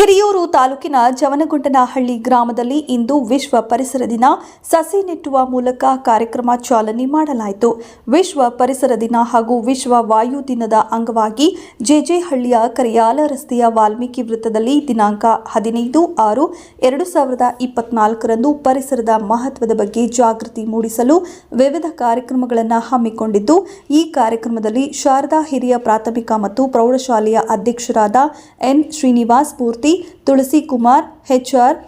ಹಿರಿಯೂರು ತಾಲೂಕಿನ ಜವನಗುಂಡನಹಳ್ಳಿ ಗ್ರಾಮದಲ್ಲಿ ಇಂದು ವಿಶ್ವ ಪರಿಸರ ದಿನ. ಸಸಿ ನೆಟ್ಟುವ ಮೂಲಕ ಕಾರ್ಯಕ್ರಮ ಚಾಲನೆ ಮಾಡಲಾಯಿತು. ವಿಶ್ವ ಪರಿಸರ ದಿನ ಹಾಗೂ ವಿಶ್ವ ವಾಯು ದಿನದ ಅಂಗವಾಗಿ ಜೆಜೆಹಳ್ಳಿಯ ಕರಿಯಾಲ ರಸ್ತೆಯ ವಾಲ್ಮೀಕಿ ವೃತ್ತದಲ್ಲಿ ದಿನಾಂಕ ಹದಿನೈದು ಆರು ಎರಡು ಸಾವಿರದ ಇಪ್ಪತ್ನಾಲ್ಕರಂದು ಪರಿಸರದ ಮಹತ್ವದ ಬಗ್ಗೆ ಜಾಗೃತಿ ಮೂಡಿಸಲು ವಿವಿಧ ಕಾರ್ಯಕ್ರಮಗಳನ್ನು ಹಮ್ಮಿಕೊಂಡಿದ್ದು, ಈ ಕಾರ್ಯಕ್ರಮದಲ್ಲಿ ಶಾರದಾ ಹಿರಿಯ ಪ್ರಾಥಮಿಕ ಮತ್ತು ಪ್ರೌಢಶಾಲೆಯ ಅಧ್ಯಕ್ಷರಾದ ಎನ್ ಶ್ರೀನಿವಾಸ್ ಮೂರ್ತಿ ತುಳಸಿ ಕುಮಾರ್ ಹೆಚ್ಆರ್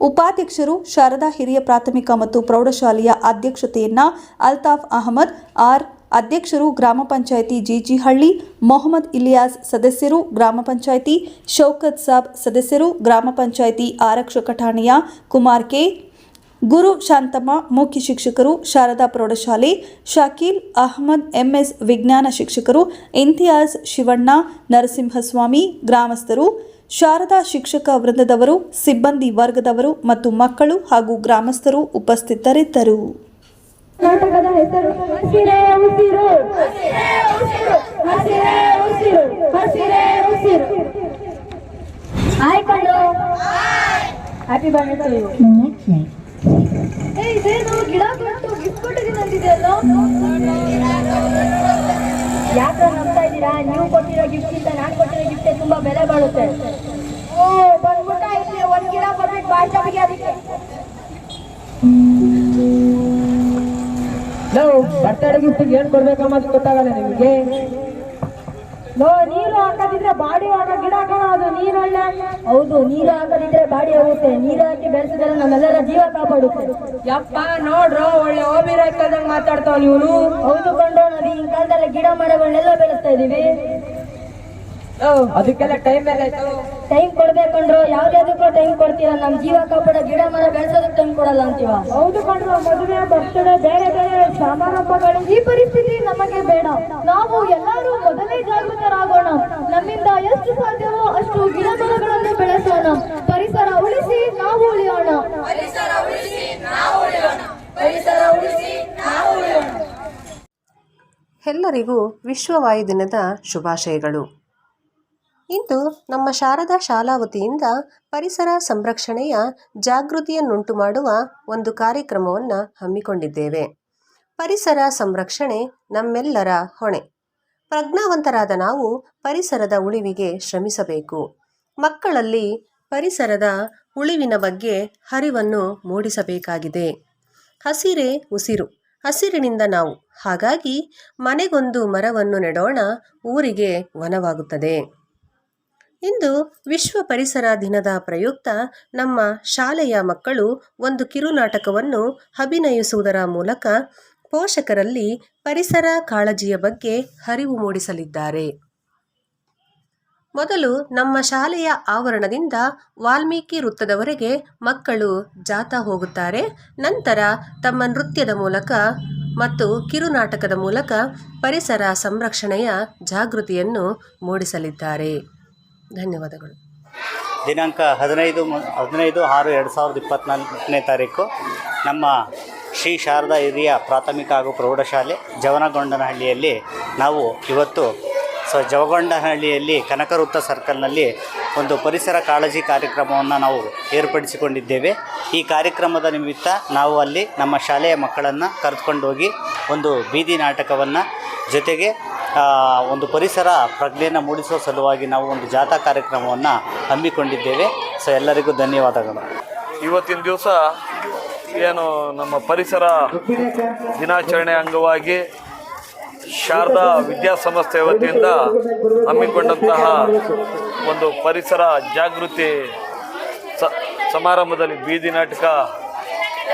ಉಪಾಧ್ಯಕ್ಷರು, ಶಾರದಾ ಹಿರಿಯ ಪ್ರಾಥಮಿಕ ಮತ್ತು ಪ್ರೌಢಶಾಲೆಯ ಅಧ್ಯಕ್ಷತೆಯನ್ನ ಅಲ್ತಾಫ್ ಅಹಮದ್, ಆರ್ ಅಧ್ಯಕ್ಷರು ಗ್ರಾಮ ಪಂಚಾಯಿತಿ ಜಿಜಿಹಳ್ಳಿ, ಮೊಹಮ್ಮದ್ ಇಲಿಯಾಸ್ ಸದಸ್ಯರು ಗ್ರಾಮ ಪಂಚಾಯಿತಿ, ಶೌಕತ್ ಸಾಬ್ ಸದಸ್ಯರು ಗ್ರಾಮ ಪಂಚಾಯಿತಿ ಆರಕ್ಷಕ ಠಾಣೆಯ ಕುಮಾರ್ ಕೆ. ಗುರು ಶಾಂತಮ್ಮ, ಮುಖ್ಯ ಶಿಕ್ಷಕರು ಶಾರದಾ ಪ್ರೌಢಶಾಲೆ, ಶಾಕೀಲ್ ಅಹಮದ್ ಎಂಎಸ್ ವಿಜ್ಞಾನ ಶಿಕ್ಷಕರು ಇಂತಿಯಾಜ್ ಶಿವಣ್ಣ, ನರಸಿಂಹಸ್ವಾಮಿ, ಗ್ರಾಮಸ್ಥರು ಶಾರದಾ ಶಿಕ್ಷಕ ವೃಂದದವರು, ಸಿಬ್ಬಂದಿ ವರ್ಗದವರು ಮತ್ತು ಮಕ್ಕಳು ಹಾಗೂ ಗ್ರಾಮಸ್ಥರು ಉಪಸ್ಥಿತರಿದ್ದರು. ಯಾಕ ನಂಬ್ತಾ ಇದ್ದೀರಾ? ನೀವು ಕೊಟ್ಟಿರೋ ಗಿಫ್ಟ್ ಇಂದ ನಾನು ತುಂಬಾ ಬೆಲೆ ಬಾಳುತ್ತೆ ಓ ಬಂದ್ಬಿಟ್ಟ ಇಲ್ಲಿ ಒಂದ್ ಗಿಡ ಬಂದ್ಬಿಟ್ಟು ಬಾಯ್ಸಬಿಗೆ ಅದಕ್ಕೆ. ನಾವು ಬರ್ತಡೆ ಗಿಫ್ಟ್ ಏನ್ ಅಂತ ಗೊತ್ತಾಗಲ್ಲ ನಿಮಗೆ? ನೋ ನೀರು ಹಾಕದಿದ್ರೆ ಬಾಡಿ ಹಾಕೋ ಗಿಡ ಹಾಕೋಣ ಅದು ನೀರು ಒಳ್ಳೆ ಹೌದು ನೀರು ಹಾಕದಿದ್ರೆ ಬಾಡಿ ಹೋಗುತ್ತೆ. ನೀರು ಹಾಕಿ ಬೆಳೆಸಿದ್ರೆ ನಮ್ಮೆಲ್ಲರ ಜೀವ ಕಾಪಾಡುತ್ತೆ. ಯಪ್ಪ ನೋಡ್ರೋ ಒಳ್ಳೆ ಓಬಿರ ಕಲ್ದಂಗ್ ಮಾತಾಡ್ತಾವ್ ನೀವು ಹೌದು ಕಂಡು ನಾವು ಈ ಕಾಲದಲ್ಲಿ ಗಿಡ ಮರಗಳನ್ನೆಲ್ಲ ಬೆಳೆಸ್ತಾ ಇದೀವಿ ಅದಕ್ಕೆಲ್ಲ ಟೈಮ್ ಬೇರೆ ಆಯ್ತು? ಟೈಮ್ ಕೊಡ್ಬೇಕಂಡ್ರು ಯಾವ್ದಾದಕ್ಕೂ ಟೈಮ್ ಕೊಡ್ತೀರಾ? ನಮ್ ಜೀವ ಕಾಪಾಡ ಗಿಡ ಮರ ಬೆಳೆಸೋದಕ್ಕೆ ಟೈಮ್ ಕೊಡಲ್ಲ ಅಂತೀವ? ಹೌದು ಕಂಡ್ರು ಮದುವೆ ಬರ್ತಡೆ ಬೇರೆ ಬೇರೆ ಸಮಾರಂಭಗಳು ಈ ಪರಿಸ್ಥಿತಿ ನಮಗೆ ಬೇಡ. ನಾವು ಎಲ್ಲರೂ ಮೊದಲೇ ಜಾಗೃತರಾಗೋಣ. ನಮ್ಮಿಂದ ಎಷ್ಟು ಸಾಧ್ಯವೋ ಅಷ್ಟು ಗಿಡ ಮರಗಳನ್ನು ಬೆಳೆಸೋಣ. ಪರಿಸರ ಉಳಿಸಿ ನಾವು ಉಳಿಯೋಣ. ಎಲ್ಲರಿಗೂ ವಿಶ್ವವಾಯು ದಿನದ ಶುಭಾಶಯಗಳು. ಇಂದು ನಮ್ಮ ಶಾರದಾ ಶಾಲಾ ವತಿಯಿಂದ ಪರಿಸರ ಸಂರಕ್ಷಣೆಯ ಜಾಗೃತಿಯನ್ನುಂಟು ಮಾಡುವ ಒಂದು ಕಾರ್ಯಕ್ರಮವನ್ನು ಹಮ್ಮಿಕೊಂಡಿದ್ದೇವೆ. ಪರಿಸರ ಸಂರಕ್ಷಣೆ ನಮ್ಮೆಲ್ಲರ ಹೊಣೆ. ಪ್ರಜ್ಞಾವಂತರಾದ ನಾವು ಪರಿಸರದ ಉಳಿವಿಗೆ ಶ್ರಮಿಸಬೇಕು. ಮಕ್ಕಳಲ್ಲಿ ಪರಿಸರದ ಉಳಿವಿನ ಬಗ್ಗೆ ಹರಿವನ್ನು ಮೂಡಿಸಬೇಕಾಗಿದೆ. ಹಸಿರೇ ಉಸಿರು, ಹಸಿರಿನಿಂದ ನಾವು. ಹಾಗಾಗಿ ಮನೆಗೊಂದು ಮರವನ್ನು ನೆಡೋಣ, ಊರಿಗೆ ವನವಾಗುತ್ತದೆ. ಇಂದು ವಿಶ್ವ ಪರಿಸರ ದಿನದ ಪ್ರಯುಕ್ತ ನಮ್ಮ ಶಾಲೆಯ ಮಕ್ಕಳು ಒಂದು ಕಿರುನಾಟಕವನ್ನು ಅಭಿನಯಿಸುವುದರ ಮೂಲಕ ಪೋಷಕರಲ್ಲಿ ಪರಿಸರ ಕಾಳಜಿಯ ಬಗ್ಗೆ ಅರಿವು ಮೂಡಿಸಲಿದ್ದಾರೆ. ಮೊದಲು ನಮ್ಮ ಶಾಲೆಯ ಆವರಣದಿಂದ ವಾಲ್ಮೀಕಿ ವೃತ್ತದವರೆಗೆ ಮಕ್ಕಳು ಜಾಥಾ ಹೋಗುತ್ತಾರೆ. ನಂತರ ತಮ್ಮ ನೃತ್ಯದ ಮೂಲಕ ಮತ್ತು ಕಿರುನಾಟಕದ ಮೂಲಕ ಪರಿಸರ ಸಂರಕ್ಷಣೆಯ ಜಾಗೃತಿಯನ್ನು ಮೂಡಿಸಲಿದ್ದಾರೆ. ಧನ್ಯವಾದಗಳು. ದಿನಾಂಕ ಹದಿನೈದು ಹದಿನೈದು ಆರು ಎರಡು ಸಾವಿರದ ಇಪ್ಪತ್ತ್ನಾಲ್ಕನೇ ತಾರೀಕು. ನಮ್ಮ ಶ್ರೀ ಶಾರದಾ ಹಿರಿಯ ಪ್ರಾಥಮಿಕ ಹಾಗೂ ಪ್ರೌಢಶಾಲೆ ಜವನಗೊಂಡನಹಳ್ಳಿಯಲ್ಲಿ ನಾವು ಇವತ್ತು ಸೊ ಜವಗೊಂಡನಹಳ್ಳಿಯಲ್ಲಿ ಕನಕವೃತ್ತ ಸರ್ಕಲ್ನಲ್ಲಿ ಒಂದು ಪರಿಸರ ಕಾಳಜಿ ಕಾರ್ಯಕ್ರಮವನ್ನು ನಾವು ಏರ್ಪಡಿಸಿಕೊಂಡಿದ್ದೇವೆ. ಈ ಕಾರ್ಯಕ್ರಮದ ನಿಮಿತ್ತ ನಾವು ಅಲ್ಲಿ ನಮ್ಮ ಶಾಲೆಯ ಮಕ್ಕಳನ್ನು ಕರೆದುಕೊಂಡೋಗಿ ಒಂದು ಬೀದಿ ನಾಟಕವನ್ನು ಜೊತೆಗೆ ಒಂದು ಪರಿಸರ ಪ್ರಜ್ಞೆಯನ್ನು ಮೂಡಿಸುವ ಸಲುವಾಗಿ ನಾವು ಒಂದು ಜಾಥಾ ಕಾರ್ಯಕ್ರಮವನ್ನು ಹಮ್ಮಿಕೊಂಡಿದ್ದೇವೆ. ಸೊ, ಎಲ್ಲರಿಗೂ ಧನ್ಯವಾದಗಳು. ಇವತ್ತಿನ ದಿವಸ ಏನು ನಮ್ಮ ಪರಿಸರ ದಿನಾಚರಣೆ ಅಂಗವಾಗಿ ಶಾರದಾ ವಿದ್ಯಾಸಂಸ್ಥೆ ವತಿಯಿಂದ ಹಮ್ಮಿಕೊಂಡಂತಹ ಒಂದು ಪರಿಸರ ಜಾಗೃತಿ ಸಮಾರಂಭದಲ್ಲಿ ಬೀದಿ ನಾಟಕ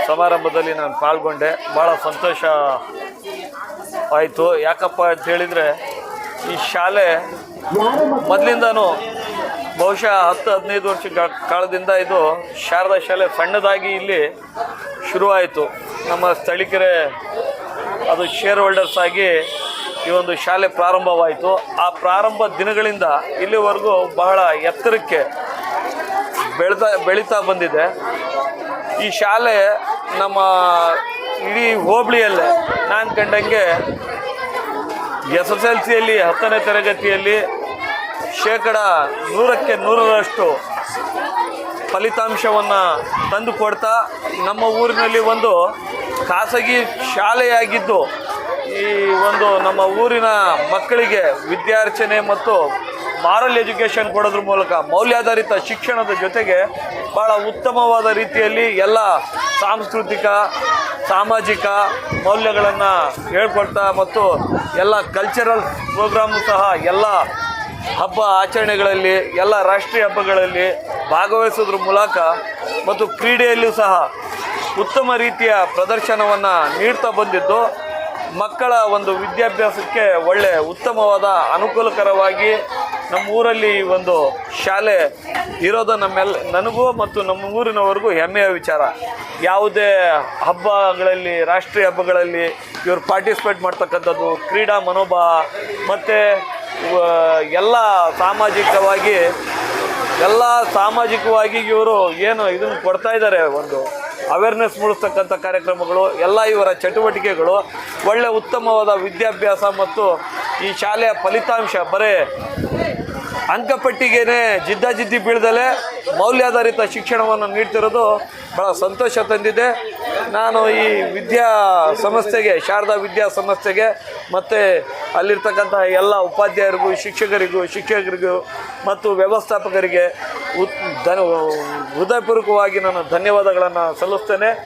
ಸಮಾರಂಭದಲ್ಲಿ ನಾನು ಪಾಲ್ಗೊಂಡೆ. ಭಾಳ ಸಂತೋಷ ಆಯಿತು. ಯಾಕಪ್ಪ ಅಂತ ಹೇಳಿದರೆ, ಈ ಶಾಲೆ ಮೊದಲಿಂದನೂ ಬಹುಶಃ ಹತ್ತು, ಹದಿನೈದು ವರ್ಷ ಕಾಲದಿಂದ ಇದು ಶಾರದಾ ಶಾಲೆ ಸಣ್ಣದಾಗಿ ಇಲ್ಲಿ ಶುರುವಾಯಿತು. ನಮ್ಮ ಸ್ಥಳೀಕರೆ, ಅದು ಶೇರ್ ಹೋಲ್ಡರ್ಸ್ ಆಗಿ ಈ ಒಂದು ಶಾಲೆ ಪ್ರಾರಂಭವಾಯಿತು. ಆ ಪ್ರಾರಂಭ ದಿನಗಳಿಂದ ಇಲ್ಲಿವರೆಗೂ ಬಹಳ ಎತ್ತರಕ್ಕೆ ಬೆಳೆತಾ, ಬೆಳೀತಾ ಬಂದಿದೆ. ಈ ಶಾಲೆ ನಮ್ಮ ಇಡೀ ಹೋಬಳಿಯಲ್ಲೇ. ನಾನು ಕಂಡಂಗೆ ಎಸ್ ಎಸ್ ಎಲ್ ಸಿಯಲ್ಲಿ ಹತ್ತನೇ ತರಗತಿಯಲ್ಲಿ ಶೇಕಡ ನೂರಕ್ಕೆ ನೂರರಷ್ಟು ಫಲಿತಾಂಶವನ್ನು ತಂದು ಕೊಡ್ತಾ ನಮ್ಮ ಊರಿನಲ್ಲಿ ಒಂದು ಖಾಸಗಿ ಶಾಲೆಯಾಗಿದ್ದು ಈ ಒಂದು ನಮ್ಮ ಊರಿನ ಮಕ್ಕಳಿಗೆ ವಿದ್ಯಾರ್ಚನೆ ಮತ್ತು ಮಾರಲ್ ಎಜುಕೇಷನ್ ಕೊಡೋದ್ರ ಮೂಲಕ ಮೌಲ್ಯಾಧಾರಿತ ಶಿಕ್ಷಣದ ಜೊತೆಗೆ ಭಾಳ ಉತ್ತಮವಾದ ರೀತಿಯಲ್ಲಿ ಎಲ್ಲ ಸಾಂಸ್ಕೃತಿಕ, ಸಾಮಾಜಿಕ ಮೌಲ್ಯಗಳನ್ನು ಹೇಳ್ಕೊಡ್ತಾ ಮತ್ತು ಎಲ್ಲ ಕಲ್ಚರಲ್ ಪ್ರೋಗ್ರಾಮು ಸಹ ಎಲ್ಲ ಹಬ್ಬ ಆಚರಣೆಗಳಲ್ಲಿ, ಎಲ್ಲ ರಾಷ್ಟ್ರೀಯ ಹಬ್ಬಗಳಲ್ಲಿ ಭಾಗವಹಿಸೋದ್ರ ಮೂಲಕ ಮತ್ತು ಕ್ರೀಡೆಯಲ್ಲೂ ಸಹ ಉತ್ತಮ ರೀತಿಯ ಪ್ರದರ್ಶನವನ್ನು ನೀಡ್ತಾ ಬಂದಿದ್ದು, ಮಕ್ಕಳ ಒಂದು ವಿದ್ಯಾಭ್ಯಾಸಕ್ಕೆ ಒಳ್ಳೆ ಉತ್ತಮವಾದ ಅನುಕೂಲಕರವಾಗಿ ನಮ್ಮ ಊರಲ್ಲಿ ಒಂದು ಶಾಲೆ ಇರೋದು ನಮ್ಮೆಲ್ಲ ನನಗೂ ಮತ್ತು ನಮ್ಮ ಊರಿನವರೆಗೂ ಹೆಮ್ಮೆಯ ವಿಚಾರ. ಯಾವುದೇ ಹಬ್ಬಗಳಲ್ಲಿ, ರಾಷ್ಟ್ರೀಯ ಹಬ್ಬಗಳಲ್ಲಿ ಇವರು ಪಾರ್ಟಿಸಿಪೇಟ್ ಮಾಡ್ತಕ್ಕಂಥದ್ದು ಕ್ರೀಡಾ ಮನೋಭಾವ ಮತ್ತು ಎಲ್ಲ ಸಾಮಾಜಿಕವಾಗಿ ಎಲ್ಲ ಸಾಮಾಜಿಕವಾಗಿ ಇವರು ಏನು ಇದನ್ನು ಕೊಡ್ತಾ ಇದ್ದಾರೆ ಒಂದು ಅವೇರ್ನೆಸ್ ಮೂಡಿಸ್ತಕ್ಕಂಥ ಕಾರ್ಯಕ್ರಮಗಳು, ಎಲ್ಲ ಇವರ ಚಟುವಟಿಕೆಗಳು, ಒಳ್ಳೆ ಉತ್ತಮವಾದ ವಿದ್ಯಾಭ್ಯಾಸ ಮತ್ತು ಈ ಶಾಲೆಯ ಫಲಿತಾಂಶ, ಬರೇ ಅಂಕಪಟ್ಟಿಗೆನೇ ಜಿದ್ದಾಜಿದ್ದಿ ಬೀಳ್ದಲೇ ಮೌಲ್ಯಾಧಾರಿತ ಶಿಕ್ಷಣವನ್ನು ನೀಡ್ತಿರೋದು ಭಾಳ ಸಂತೋಷ ತಂದಿದೆ. ನಾನು ಈ ವಿದ್ಯಾ ಸಂಸ್ಥೆಗೆ, ಶಾರದಾ ವಿದ್ಯಾ ಸಂಸ್ಥೆಗೆ ಮತ್ತು ಅಲ್ಲಿರ್ತಕ್ಕಂಥ ಎಲ್ಲ ಉಪಾಧ್ಯಾಯರಿಗೂ, ಶಿಕ್ಷಕರಿಗೂ ಶಿಕ್ಷಕರಿಗೂ ಮತ್ತು ವ್ಯವಸ್ಥಾಪಕರಿಗೆ ಉತ್ ಧನ ಹೃದಯಪೂರ್ವಕವಾಗಿ ನಾನು ಧನ್ಯವಾದಗಳನ್ನು ಸಲ್ಲಿಸ್ತೇನೆ.